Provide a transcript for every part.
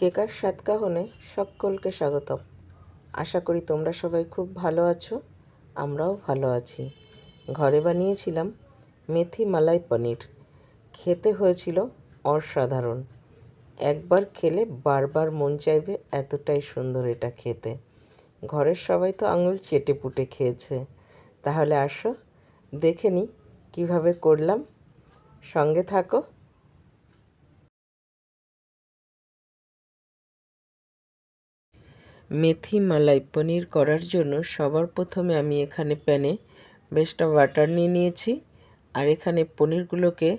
কেকার সাতকাহনে সকলকে স্বাগতম। আশা করি তোমরা সবাই খুব ভালো আছো, আমরাও ভালো আছি। ঘরে বানিয়েছিলাম মেথি মালাই পনির। খেতে হয়েছিল অসাধারণ। একবার খেলে বারবার মন চাইবে এতটাই সুন্দর এটা খেতে। ঘরের সবাই তো আঙুল চেটে পুটে খেয়েছে। তাহলে আসো, দেখে নি কীভাবে করলাম। সঙ্গে থাকো মেথি মালাই পনির করার জন্য সবার প্রথমে আমি এখানে প্যানে বেশটা বাটার নিয়ে নিয়েছি। আর এখানে পনিরগুলোকে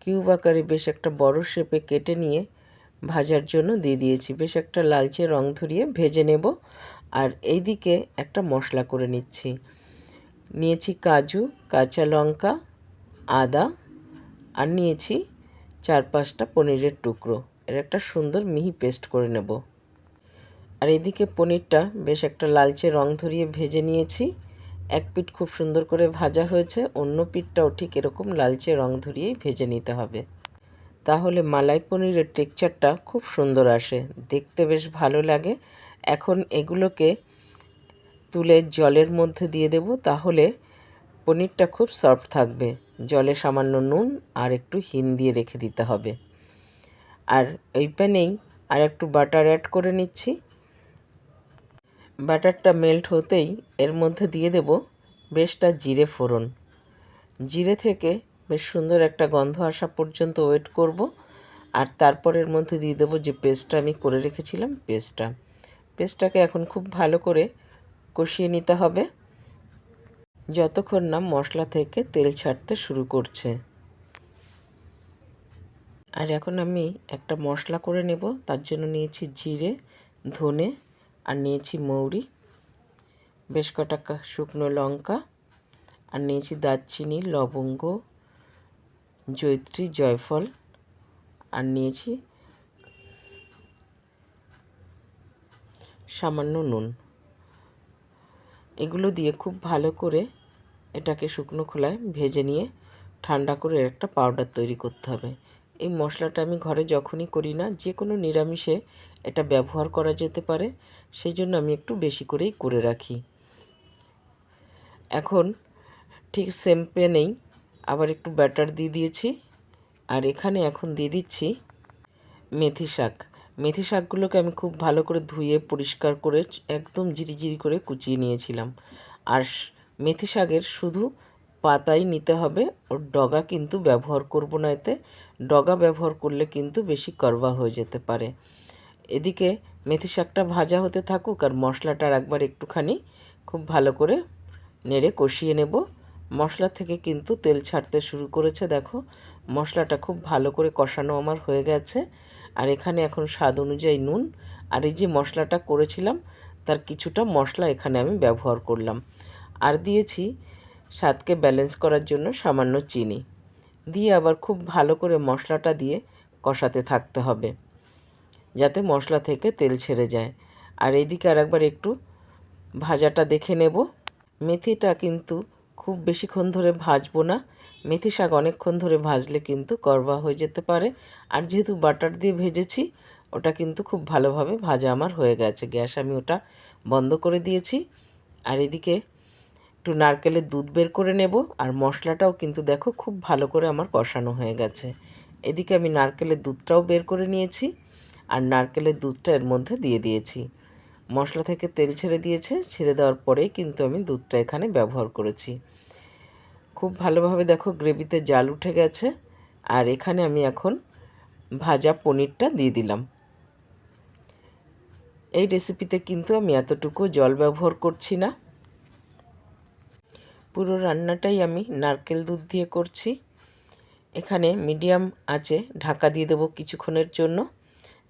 কিউব আকারে বেশ একটা বড় শেপে কেটে নিয়ে ভাজার জন্য দিয়ে দিয়েছি। বেশ একটা লালচে রং ধরিয়ে ভেজে নেব। আর এই দিকে একটা মশলা করে নিচ্ছি। নিয়েছি কাজু, কাঁচা লঙ্কা, আদা আর নিয়েছি চার পাঁচটা পনিরের টুকরো। এর একটা সুন্দর মিহি পেস্ট করে নেব। আর এদিকে পনিরটা বেশ একটা লালচে রং ধরিয়ে ভেজে নিয়েছি। এক পিঠ খুব সুন্দর করে ভাজা হয়েছে, অন্য পিঠটাও ঠিক এরকম লালচে রং ধরিয়েই ভেজে নিতে হবে। তাহলে মালাই পনিরের টেক্সচারটা খুব সুন্দর আসে, দেখতে বেশ ভালো লাগে। এখন এগুলোকে তুলে জলের মধ্যে দিয়ে দেব, তাহলে পনিরটা খুব সফট থাকবে। জলে সামান্য নুন আর একটু হিন দিয়ে রেখে দিতে হবে। আর ওই প্যানেই আর একটু বাটার অ্যাড করে নিচ্ছি। বাটারটা মেল্ট হতেই এর মধ্যে দিয়ে দেব বেশটা জিরে ফোড়ন। জিরে থেকে বেশ সুন্দর একটা গন্ধ আসা পর্যন্ত ওয়েট করব আর তারপর এর মধ্যে দিয়ে দেবো যে পেস্টটা আমি করে রেখেছিলাম, পেস্টটা। পেস্টটাকে এখন খুব ভালো করে কষিয়ে নিতে হবে। যতক্ষণ না মশলা থেকে তেল ছাড়তে শুরু করছে। আর এখন আমি একটা মশলা করে নেব, তার জন্য নিয়েছি জিরে, ধনে আর নিয়েছি মৌরি, বেশ কটা শুকনো লঙ্কা, আর নিয়েছি দারচিনি, লবঙ্গ জৈত্রী জয়ফল, আর নিয়েছি সামান্য নুন। এগুলো দিয়ে খুব ভালো করে এটাকে শুকনো খোলায় ভেজে নিয়ে ঠান্ডা করে একটা পাউডার তৈরি করতে হবে। এই মশলাটা আমি ঘরে যখনই করি না যে কোনো নিরামিষে এটা ব্যবহার করা যেতে পারে, সেই জন্য আমি একটু বেশি করেই করে রাখি। এখন ঠিক সেম প্যানেই আবার একটু ব্যাটার দিয়ে দিয়েছি, আর এখানে এখন দিয়ে দিচ্ছি মেথি শাক। মেথি শাকগুলোকে আমি খুব ভালো করে ধুয়ে পরিষ্কার করে একদম জিরি করে কুচিয়ে নিয়েছিলাম। আর মেথি শাকের শুধু পাতাই নিতে হবে। ওর ডগা কিন্তু ব্যবহার করব না এতে। ডগা ব্যবহার করলে কিন্তু বেশি করবা হয়ে যেতে পারে। এদিকে মেথি শাকটা ভাজা হতে থাকুক আর মশলাটার একবার একটুখানি খুব ভালো করে নেড়ে কষিয়ে নেব। মশলা থেকে কিন্তু তেল ছাড়তে শুরু করেছে, দেখো। মশলাটা খুব ভালো করে কষানো আমার হয়ে গেছে। আর এখানে এখন স্বাদ অনুযায়ী নুন। আর এই যে মশলাটা করেছিলাম, তার কিছুটা মশলা এখানে আমি ব্যবহার করলাম। আর দিয়েছি স্বাদকে ব্যালেন্স করার জন্য সামান্য চিনি। দিয়ে আবার খুব ভালো করে মশলাটা দিয়ে কষাতে থাকতে হবে, যাতে মশলা থেকে তেল ছেড়ে যায়। আর এদিকে আর একবার একটু ভাজাটা দেখে নেব। মেথিটা কিন্তু খুব বেশিক্ষণ ধরে ভাজবো না। মেথি শাক অনেকক্ষণ ধরে ভাজলে কিন্তু করবা হয়ে যেতে পারে। আর যেহেতু বাটার দিয়ে ভেজেছি, ওটা কিন্তু খুব ভালোভাবে ভাজা আমার হয়ে গেছে। গ্যাস আমি ওটা বন্ধ করে দিয়েছি। আর এদিকে একটু নারকেলের দুধ বের করে নেব, আর মশলাটাও কিন্তু দেখো খুব ভালো করে আমার কষানো হয়ে গেছে। এদিকে আমি নারকেলের দুধটাও বের করে নিয়েছি, আর নারকেলের দুধটা এর মধ্যে দিয়ে দিয়েছি। মশলা থেকে তেল ছেড়ে দিয়েছে, ছেড়ে দেওয়ার পরেই কিন্তু আমি দুধটা এখানে ব্যবহার করেছি। খুব ভালোভাবে দেখো গ্রেভিতে জাল উঠে গেছে, আর এখানে আমি এখন ভাজা পনিরটা দিয়ে দিলাম। এই রেসিপিতে কিন্তু আমি এতটুকু জল ব্যবহার করছি না। পুরো রান্নাটাই আমি নারকেল দুধ দিয়ে করছি। এখানে মিডিয়াম আছে ঢাকা দিয়ে দেবো কিছুক্ষণের জন্য।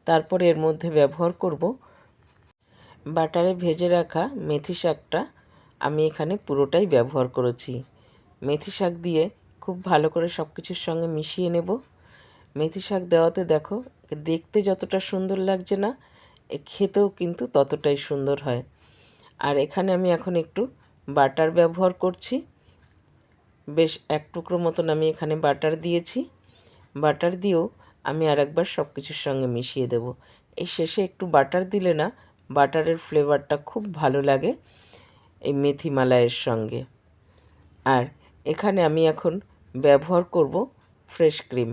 তারপরে এর মধ্যে ব্যবহার করব বাটারে ভেজে রাখা মেথি শাকটা। আমি এখানে পুরোটাই ব্যবহার করেছি। মেথি শাক দিয়ে খুব ভালো করে সব কিছুর সঙ্গে মিশিয়ে নেব। মেথি শাক দেওয়াতে দেখো, দেখতে যতটা সুন্দর লাগছে না খেতেও কিন্তু ততটাই সুন্দর হয়। আর এখানে আমি এখন একটু বাটার ব্যবহার করছি। বেশ এক টুকরো মতন আমি এখানে বাটার দিয়েছি। বাটার দিয়েও আমি আর একবার সব কিছুর সঙ্গে মিশিয়ে দেব। এই শেষে একটু বাটার দিলে না, বাটারের ফ্লেভারটা খুব ভালো লাগে এই মেথি মালাইয়ের সঙ্গে। আর এখানে আমি এখন ব্যবহার করব ফ্রেশ ক্রিম।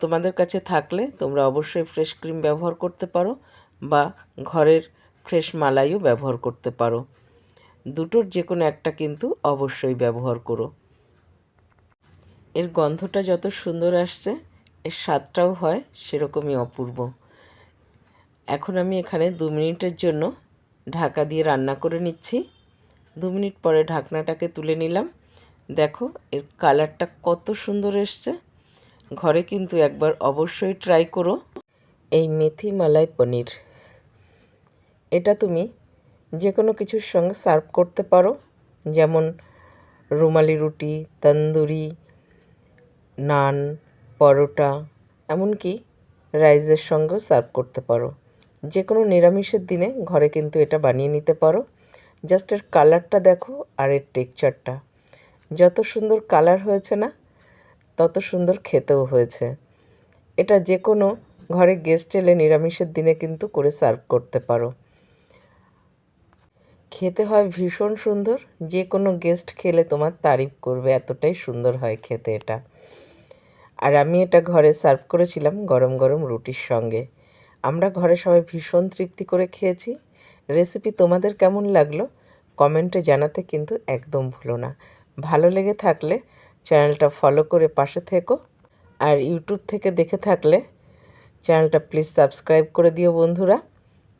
তোমাদের কাছে থাকলে তোমরা অবশ্যই ফ্রেশ ক্রিম ব্যবহার করতে পারো বা ঘরের ফ্রেশ মালাইও ব্যবহার করতে পারো। দুটোর যে কোনো একটা কিন্তু অবশ্যই ব্যবহার করো। এর গন্ধটা যত সুন্দর আসছে, এর স্বাদটাও হয় সেরকমই অপূর্ব। এখন আমি এখানে দু মিনিটের জন্য ঢাকা দিয়ে রান্না করে নিচ্ছি। দু মিনিট পরে ঢাকনাটাকে তুলে নিলাম। দেখো, এর কালারটা কত সুন্দর এসছে। ঘরে কিন্তু একবার অবশ্যই ট্রাই করো। এই মেথি মালাই পনির। এটা তুমি যে কোনো কিছুর সঙ্গে সার্ভ করতে পারো। যেমন রুমালি রুটি, তন্দুরি, নান, পরোটা, এমনকি রাইসের সঙ্গেও সার্ভ করতে পারো। যে কোনো নিরামিষের দিনে ঘরে কিন্তু এটা বানিয়ে নিতে পারো। জাস্ট এর কালারটা দেখো আর এর টেক্সচারটা যত সুন্দর কালার হয়েছে না, তত সুন্দর খেতেও হয়েছে। এটা যে কোনো ঘরে গেস্ট এলে নিরামিষের দিনে কিন্তু করে সার্ভ করতে পারো। খেতে হয় ভীষণ সুন্দর। যে কোনো গেস্ট খেলে তোমার তারিফ করবে, এতটাই সুন্দর হয় খেতে এটা। আর আমি এটা ঘরে সার্ভ করেছিলাম গরম গরম রুটির সঙ্গে। আমরা ঘরে সবাই ভীষণ তৃপ্তি করে খেয়েছি। রেসিপি তোমাদের কেমন লাগল? কমেন্টে জানাতে কিন্তু একদম ভুলো না। ভালো লেগে থাকলে চ্যানেলটা ফলো করে পাশে থেকো। আর ইউটিউব থেকে দেখে থাকলে চ্যানেলটা প্লিজ সাবস্ক্রাইব করে দিও বন্ধুরা।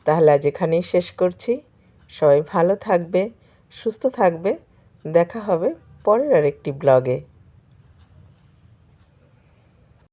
তাহলে আজ এখানেই শেষ করছি। সবাই ভালো থাকবে সুস্থ থাকবে। দেখা হবে পরের আরেকটি ব্লগে।